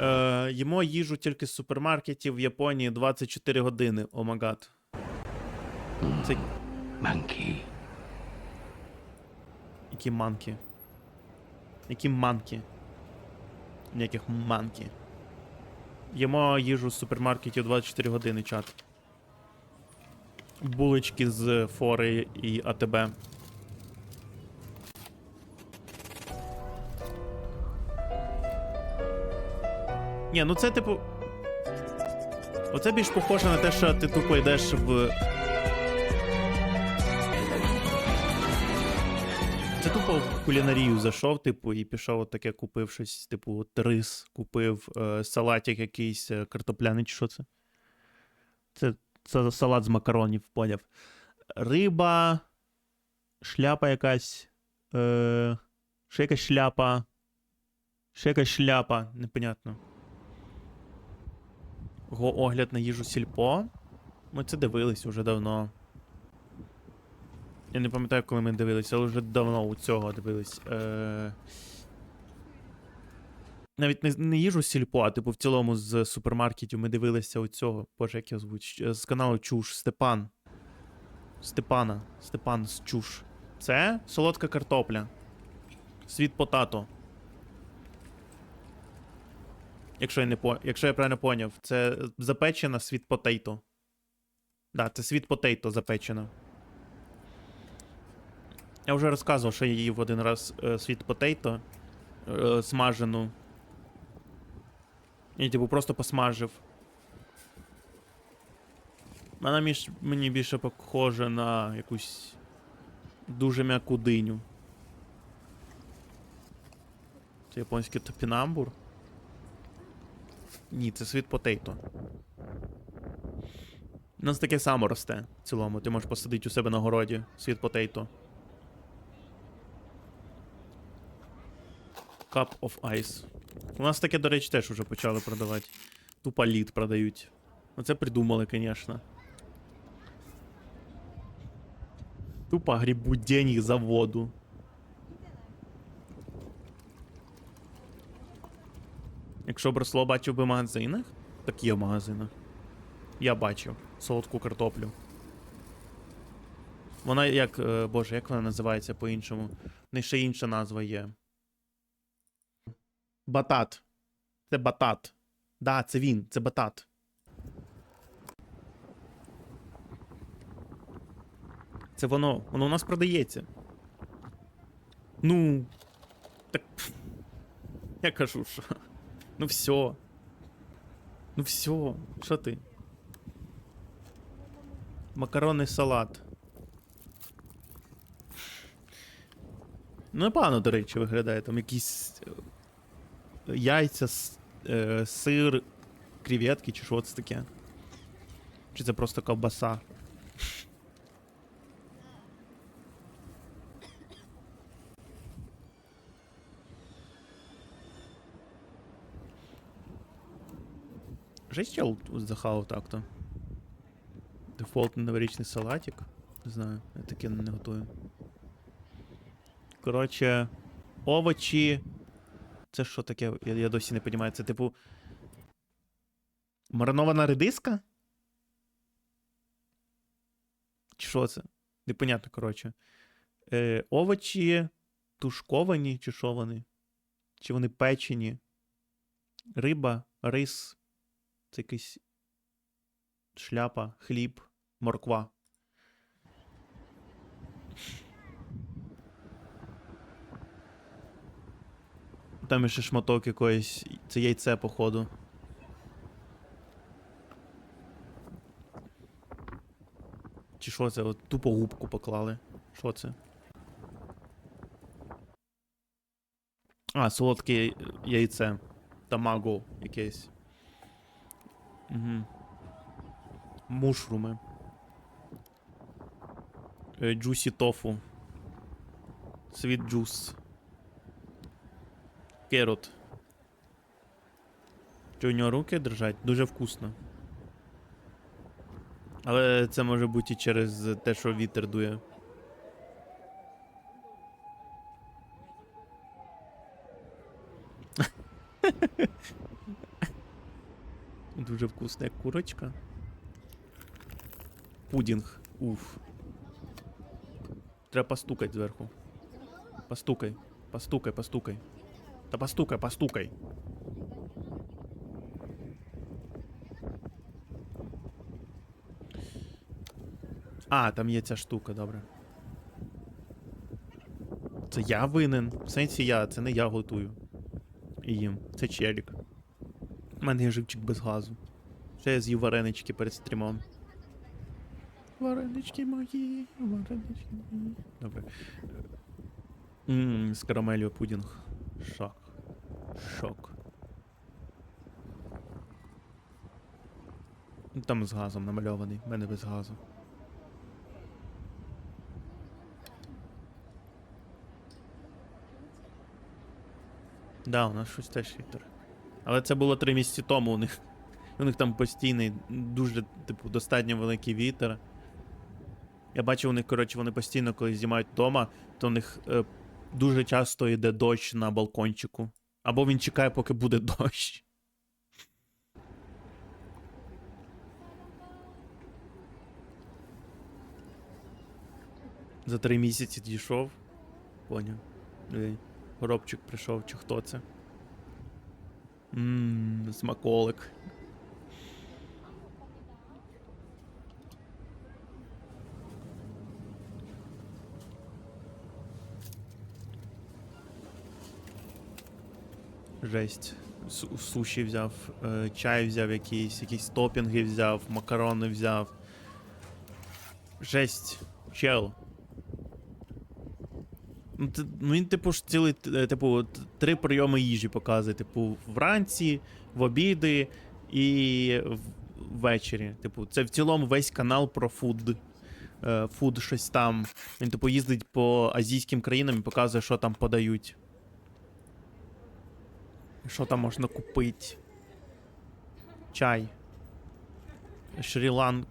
Е, їмо їжу тільки з супермаркетів в Японії 24 години. О магад. Це Monkey. які манки. Які манки. Ніяких манки. Їмо їжу з супермаркетів 24 години, чат. Булочки з фори і АТБ. Ні, ну це типу. Оце більш похоже на те, що ти тупо йдеш в. Це тупо в кулінарію зайшов, типу, і пішов таке, купив щось, типу, рис, купив е, салатик якийсь е, картопляний, чи що це? Це, це салат з макаронів, поняв. Риба, шляпа якась. Е, ще якась шляпа. Ще якась шляпа, непонятно. Огляд на їжу сільпо. Ми це дивились уже давно. Я не пам'ятаю, коли ми дивилися, але вже давно у цього дивились. Е... Навіть не, не їжу сільпо, а типу в цілому з супермаркетів ми дивилися у цього. Боже, як його звуть? З каналу Чуш. Степан. Степана. Степан з Чуш. Це солодка картопля. Світ потато. Якщо я не по... Якщо я правильно поняв, це запечена світ потейто. Да, це світ потейто запечена. Я вже розказував, що я їв один раз е, світ потейто е, смажену. І типу просто посмажив. Вона між, мені більше похожа на якусь дуже м'яку диню. Це японський топінамбур. Ні, це світ потейто. У нас таке само росте в цілому. Ти можеш посадити у себе на городі світ потейто. Cup of Ice. У нас таке, до речі, теж вже почали продавати. Тупо лід продають. Оце придумали, звісно. Тупо грібуть деньги за воду. Якщо б росло бачив би в магазинах, так є в магазинах. Я бачив солодку картоплю. Вона як. е, Боже, як вона називається по-іншому? В неї ще інша назва є. Батат. Це батат. Да, це він, це батат. Це воно. Воно у нас продається. Ну. Так. Я кажу, що. Ну все. Ну все. Що ти? Макаронний салат. Ну, непогано, до речі, виглядає. Там якісь е, яйця, е, сир, креветки, чи що це таке? Чи це просто ковбаса? Жесть чел захавав так-то. Дефолтний новорічний салатик. Не знаю, я таке не готую. Коротше, овочі. Це що таке? Я, я досі не розумію. Це типу. Маринована редиска? Чи що це? Непонятно, коротше. Е, овочі тушковані, чи що? Чи вони печені? Риба, рис. Це якийсь шляпа, хліб, морква. Там ще шматок якоїсь. Це яйце, походу. Чи що це? От тупо губку поклали. Що це? А, солодке яйце. Тамаго якесь. Угу. Мушруми. Е, Джусі тофу. Світ джус. Керот. Чи у нього руки держать? Дуже вкусно. Але це може бути і через те, що вітер дує. Дуже вкусна курочка. Пудінг. Уф. Треба постукати зверху. Постукай. Постукай, постукай. Та постукай, постукай. А, там є ця штука, добре. Це я винен. В сенсі я, це не я готую. І їм. Це челік. У мене є живчик без газу. Ще я з'їв варенички перед стрімом. Варенички мої, варенички мої. Добре. Ммм, з карамелью пудінг. Шок. Шок. Ну, Там з газом намальований, в мене без газу. Да, у нас щось теж вітер. Але це було три місяці тому у них. У них там постійний, дуже, типу, достатньо великий вітер. Я бачив у них, коротше, вони постійно, коли знімають вдома, то у них е, дуже часто йде дощ на балкончику. Або він чекає, поки буде дощ. За три місяці дійшов. Поняв. Горобчик прийшов, чи хто це? Ммм, смаколик. Жесть. Суші взяв, е, чай взяв якийсь, якісь топінги взяв, макарони взяв. Жесть. Чел. Ну, ну він, типу, ж цілий, е, типу, три прийоми їжі показує. Типу, вранці, в обіди і ввечері. Типу, це в цілому весь канал про фуд. Е, Фуд щось там. Він, типу, їздить по азійським країнам і показує, що там подають. Що там можна купити? Чай. Шрі-Лан...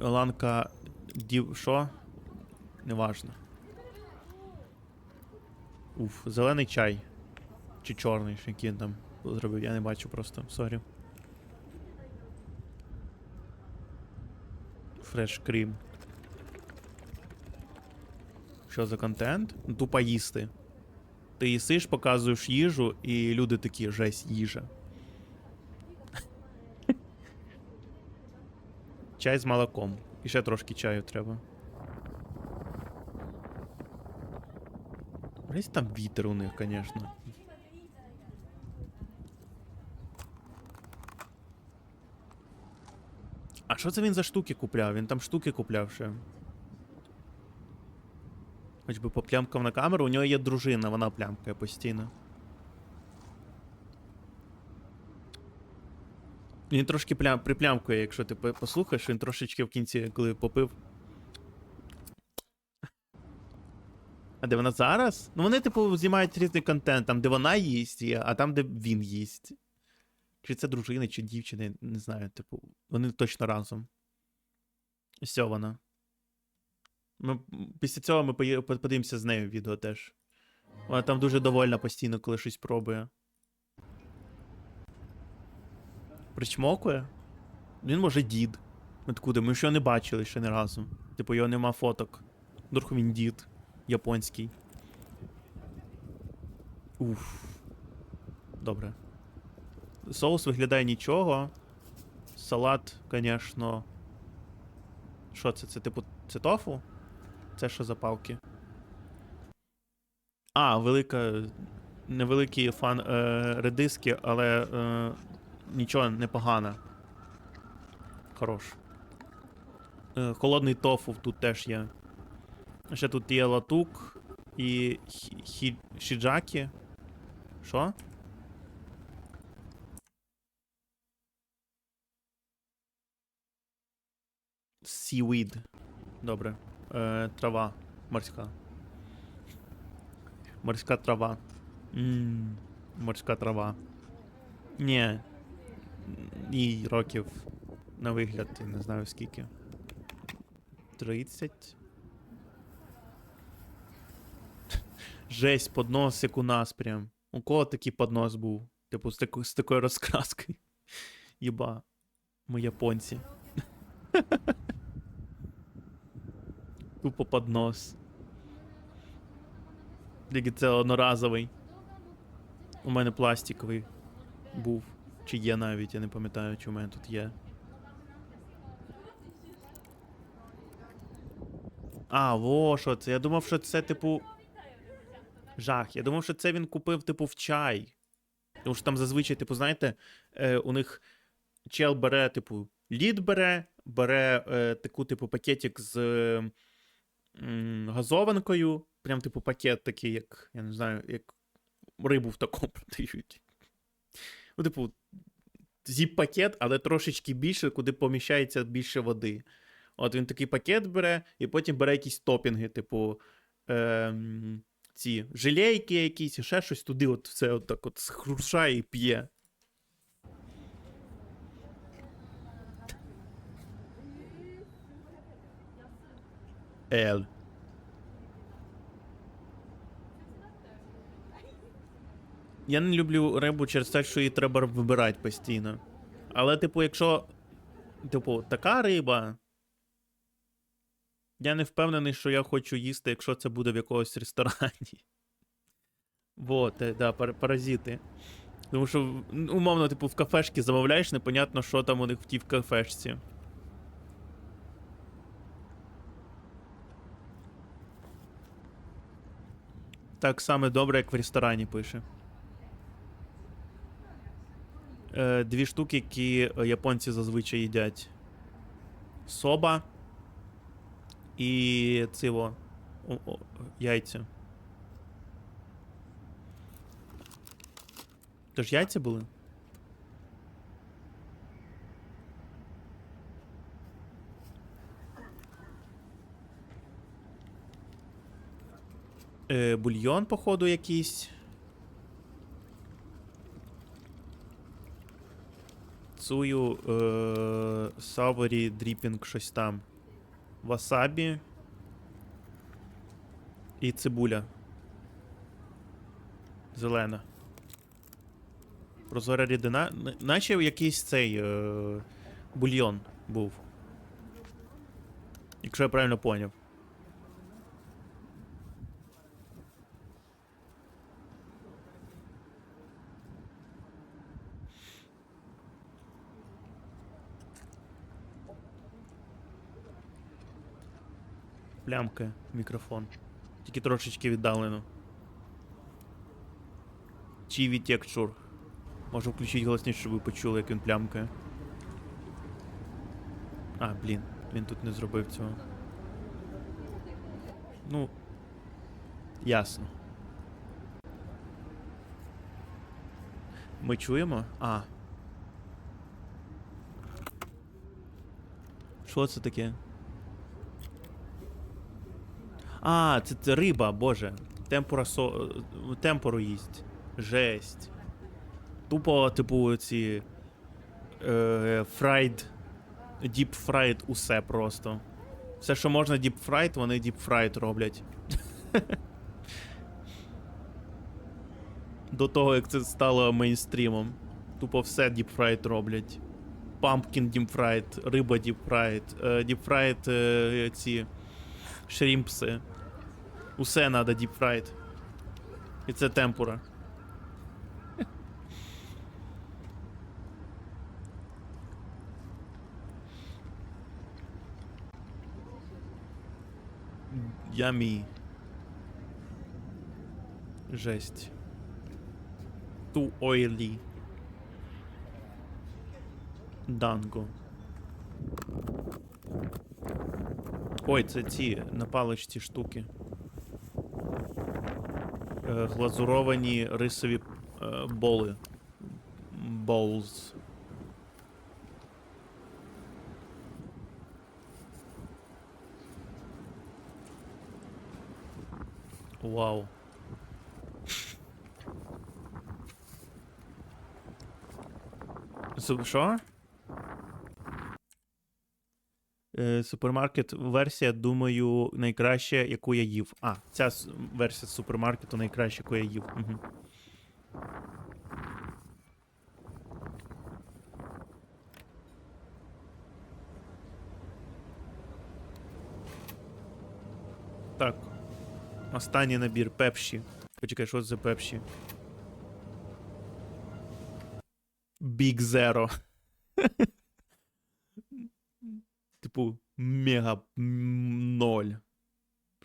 Ланка. Дів. Що? Неважно. Уф, зелений чай. Чи чорний, що який там зробив, я не бачу просто, сорі. Фреш крім. Що за контент? Ну, Тупо їсти. Ти їсиш, показуєш їжу, і люди такі, жесть, їжа. Чай з молоком. І ще трошки чаю треба. Десь там вітер у них, звісно. А що це він за штуки купляв? Він там штуки купляв ще. Хоч би поплямкав на камеру, у нього є дружина, вона плямкає постійно. Він трошки плям, приплямкує, якщо ти послухаєш, він трошечки в кінці, коли попив. А де вона зараз? Ну вони, типу, знімають різний контент, там, де вона їсть, а там, де він їсть. Чи це дружина, чи дівчина, не знаю, типу, вони точно разом. Все вона. Ми, після цього ми подивимося з нею відео теж. Вона там дуже довольна постійно, коли щось пробує. Причмокує? Він може дід. Откуда? Ми його не бачили ще не разу. Типу, його нема фоток. Вдруг він дід. Японський. Уф. Добре. Соус виглядає нічого. Салат, звісно. Що це? Це типу. Це тофу? Це що за палки? А, велика. Невеликий фан е, редиски, але е, нічого непогано. Хорош. Е, холодний тофу тут теж є. Ще тут є латук і хі, хі, шіджакі. Що? Seaweed. Добре. Е, трава. Морська. Морська трава. Ммм. Морська трава. Ні. Їй років на вигляд, я не знаю скільки. 30. Жесть, подносик у нас прям. У кого такий поднос був? Типу, з, таку, з такою розкраскою. Єба. Ми японці. Тупо під нос. Тільки це одноразовий. У мене пластиковий був. Чи є навіть, я не пам'ятаю, чи у мене тут є. А, во що це. Я думав, що це, типу. Жах. Я думав, що це він купив, типу, в чай. Тому що там зазвичай, типу, знаєте, е, у них чел бере, типу, лід бере, бере е, таку, типу, пакетик з е, газованкою. Прям, типу, пакет такий, як, я не знаю, як рибу в такому продають. Ну, типу, зіп-пакет, але трошечки більше, куди поміщається більше води. От він такий пакет бере, і потім бере якісь топінги, типу. Ем, ці жилейки якісь, ще щось туди, от все от так от схрушає і п'є. Ел. Я не люблю рибу через те, що її треба вибирати постійно. Але, типу, якщо. Типу, така риба. Я не впевнений, що я хочу їсти, якщо це буде в якогось ресторані. Вот, е, да, пар- паразити. Тому що, умовно, типу, в кафешки замовляєш, непонятно, що там у них в тій кафешці. Так само добре, як в ресторані пише. Е, дві штуки, які японці зазвичай їдять: соба і циво. О, о, яйця. Тож яйця були? Е, бульйон, походу, якийсь. Цую е, саворі дріпінг щось там. Васабі. І цибуля. Зелена. Прозора рідина. Наче якийсь цей е, бульйон був. Якщо я правильно поняв. Плямка, мікрофон. Тільки трошечки віддалено. Чіві текчур. Можу включити голосніше, щоб ви почули, як він плямкає. А, блін, він тут не зробив цього. Ну. Ясно. Ми чуємо? А. Що це таке? А, це, це риба, боже. Темпура со. е, Темпору їсть. Жесть. Тупо, типу, ці. Е, фрайд. Діп фрайд усе просто. Все, що можна діп фрайд, вони діп фрайд роблять. До того, як це стало мейнстрімом. Тупо все діп фрайд роблять. Пампкін діп фрайд, риба діп фрайд, е, діп фрайд е, ці шрімпси. Усе надо діп фрайд. І це темпура. Ямі. Жесть. Too oily. Данго. Ой, це ці на паличці штуки. Е, глазуровані рисові е, боли. Bowls. Вау. Що? Е, супермаркет версія, думаю, найкраща, яку я їв. А, ця версія супермаркету найкраща, яку я їв. Угу. Так. Останній набір пепші. Почекай, що це за пепші? Big Zero. типу, мега ноль.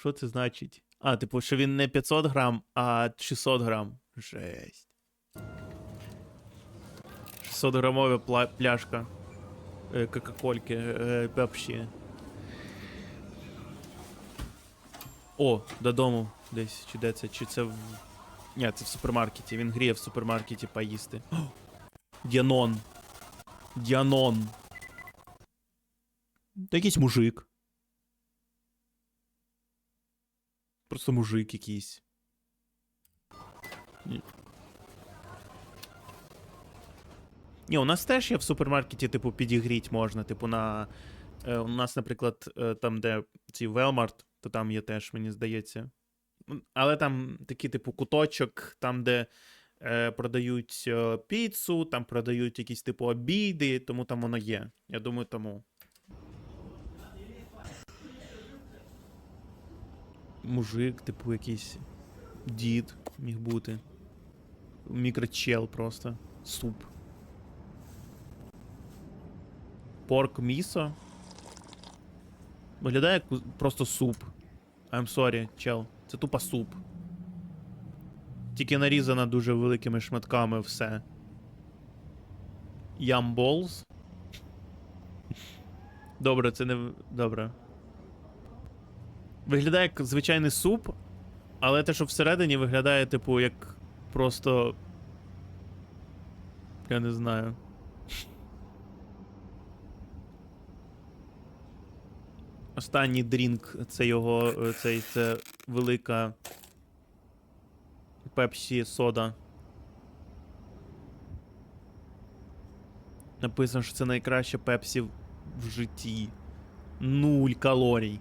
Що це значить? А, типу, що він не 500 грам, а 600 грам. Жесть. 600 грамова пла- пляшка. е, Кока-кольки, е. О, додому десь. Чи де це? Чи це в. Ні, це в супермаркеті. Він гріє в супермаркеті поїсти. О, Діанон. Діанон. Та якийсь мужик. Просто мужик якийсь. Ні. У нас теж є в супермаркеті, типу, підігріть можна. Типу, на. Е, у нас, наприклад, е, там, де ці Велмарт, то там є теж, мені здається. Але там такий, типу, куточок, там, де е, продають піцу, там продають якісь, типу, обіди, тому там воно є. Я думаю, тому. Мужик, типу, якийсь дід міг бути. Мікрочел просто. Суп. Порк місо. Виглядає як просто суп. I'm sorry, чел. Це тупо суп. Тільки нарізано дуже великими шматками все. Balls. Добре, це не. Добре. Виглядає як звичайний суп, але те, що всередині виглядає, типу, як просто. Я не знаю. Останній дрінк це його. е, Цей, це велика Пепсі сода. Написано, що це найкраще Пепсі в в житті. Нуль калорій.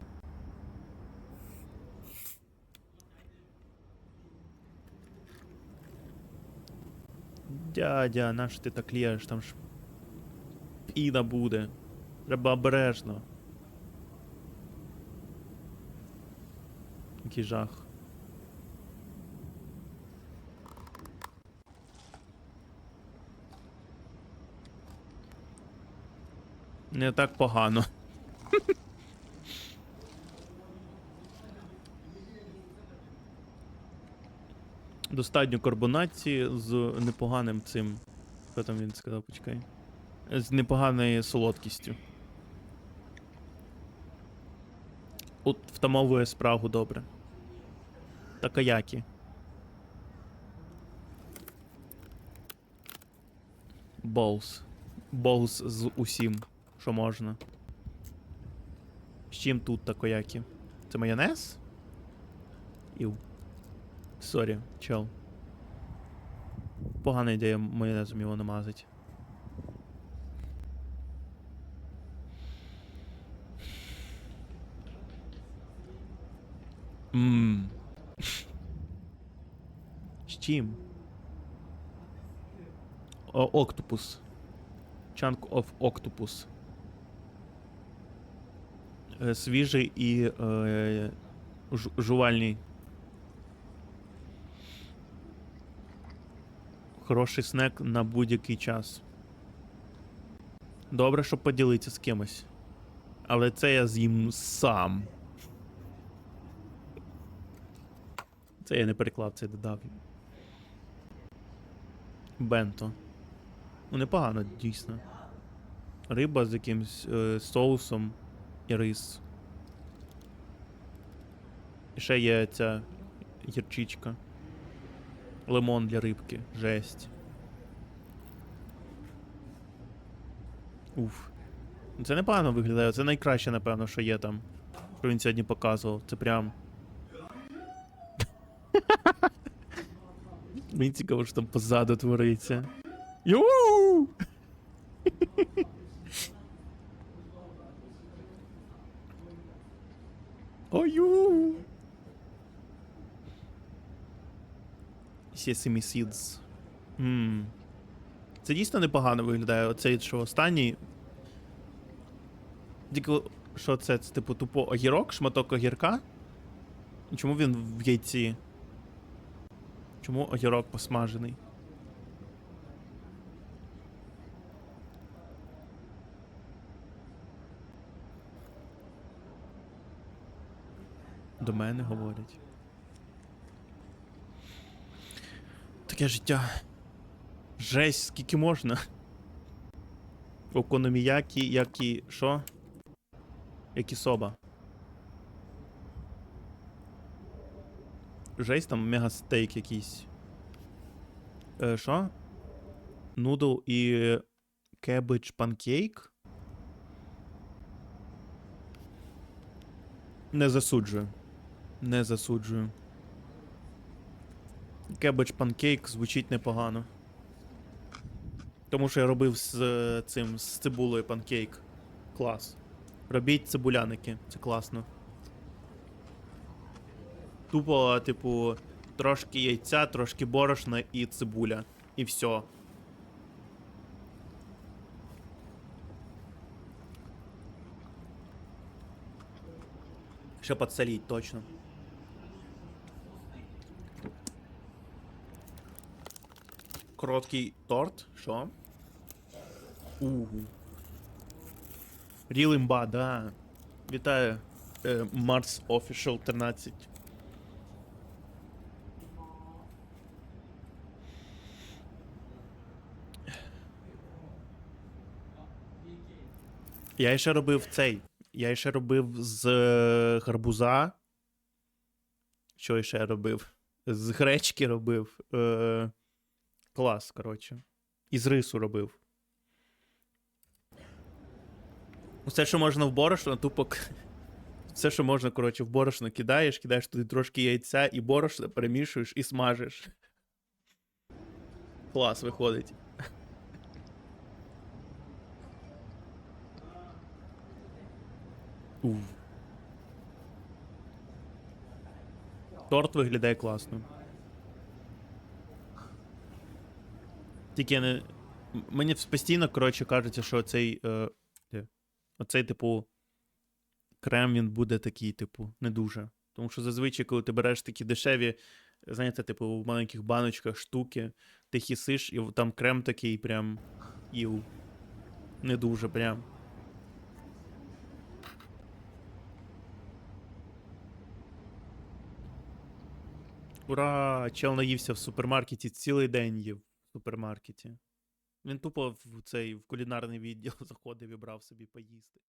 Дядя, наш ти так лєш, там ж піна буде. Треба обережно. Який жах. Не так погано. Достатньо карбонації з непоганим цим. Що там він сказав, почекай. З непоганою солодкістю. От втамовує спрагу добре. Такаякі. Боус. Боус з усім, що можна. З чим тут такоякі? Це майонез? Іу. Сорі, чел. Погана ідея майонезом його намазати. Ммм. З чим? Октопус. Chunk of octopus. Е, Свіжий і е, жувальний. Хороший снек на будь-який час. Добре, щоб поділитися з кимось. Але це я з'їм сам. Це я не переклав, це додав. Бенто. Ну, непогано, дійсно. Риба з якимсь е, соусом і рис. І ще є ця гірчичка. Лимон для рибки. Жесть. Уф. Ну, Це непогано виглядає. Це найкраще, напевно, що є там. Що він сьогодні показував. Це прям. Мені цікаво, що там позаду твориться. Йоу! Sesame Seeds. Ммм. Це дійсно непогано виглядає. Оцей, що останній. Тільки, що це? Це типу тупо огірок, шматок огірка. Чому він в яйці? Чому огірок посмажений? До мене говорять. Таке життя. Жесть, скільки можна. Окономіякі, як і. що? Як і соба. Жесть там мегастейк якийсь. Е? Нудл і кебидж панкейк? Не засуджую. Не засуджую. Кебедж панкейк звучить непогано. Тому що я робив з е, цим з цибулею панкейк. Клас. Робіть цибуляники, це класно. Тупо, типу, трошки яйця, трошки борошна і цибуля. І все. Ще подсоліть, точно. Короткий торт. Що? Угу. Ріл імба, да. Вітаю. Е, Mars Official 13. Я ще робив цей. Я ще робив з е, гарбуза. Що ще робив? З гречки робив. Е, клас, коротше. І з рису робив. Все, що можна в борошно, тупо. Все, що можна, коротше, в борошно кидаєш, кидаєш туди трошки яйця і борошно перемішуєш і смажиш. Клас виходить. Уф. Торт виглядає класно. Тільки не. Мені постійно, коротше, кажеться, що цей. Е... Оцей, типу. Крем він буде такий, типу, не дуже. Тому що зазвичай, коли ти береш такі дешеві, знаєте, типу, в маленьких баночках штуки, ти хісиш, і там крем такий прям. Іу. Не дуже прям. Ура! Чел наївся в супермаркеті, цілий день їв супермаркеті. Він тупо в цей в кулінарний відділ заходив і брав собі поїсти.